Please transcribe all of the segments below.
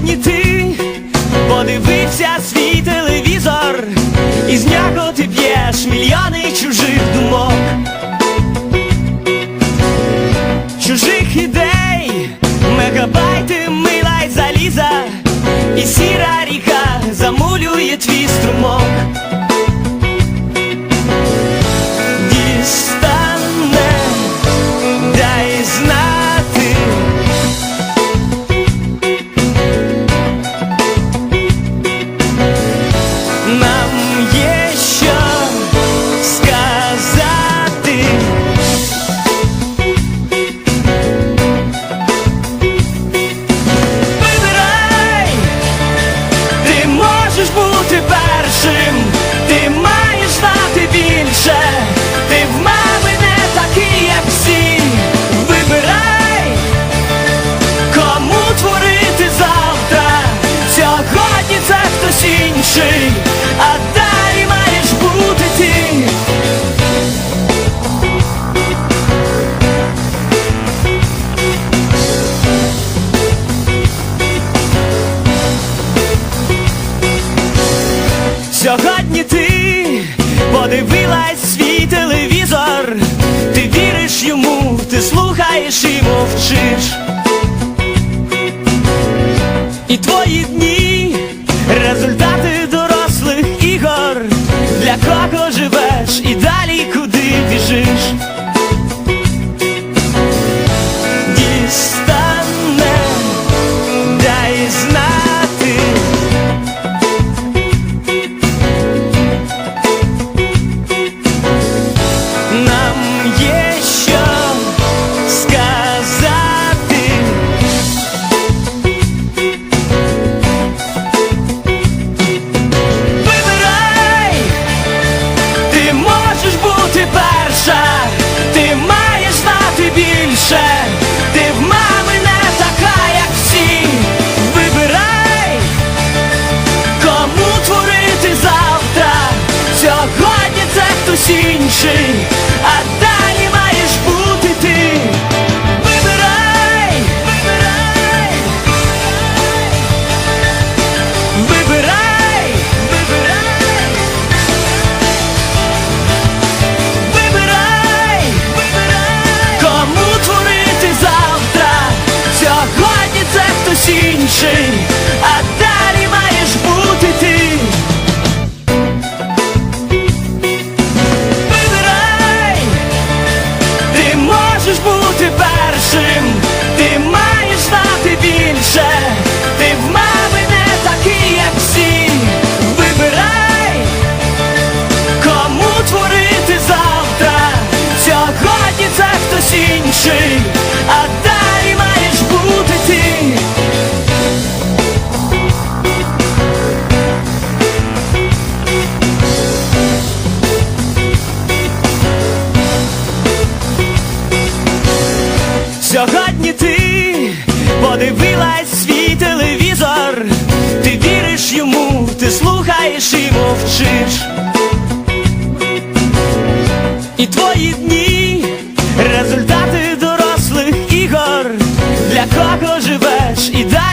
сьогодні ти подивився свій телевізор, і з нього ти п'єш мільйони чужих думок. спішиш, і твої дні результати дорослих ігор, для кого живеш і далі. хтось інший, а далі маєш бути ти. Вибирай, вибирай, вибирай, вибирай, вибирай, вибирай, кому творити завтра, сьогодні це хтось інший. Подивилась свій телевізор, ти віриш йому, ти слухаєш і мовчиш. І твої дні результати дорослих ігор, для кого живеш і далі.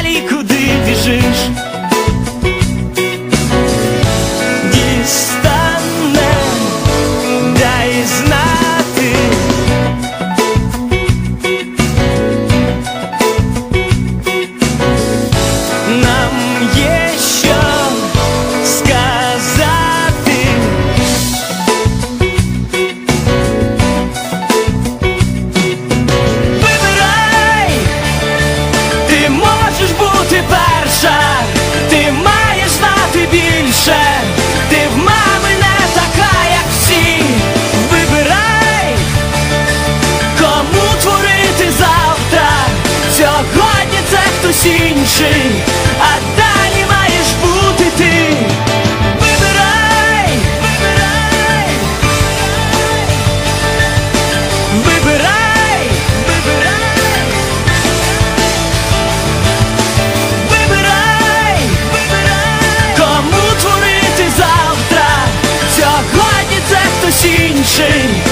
інший, а далі маєш бути ти. Вибирай, вибирай, вибирай, вибирай, вибирай, вибирай, кому творити завтра, сьогодні це хтось інший.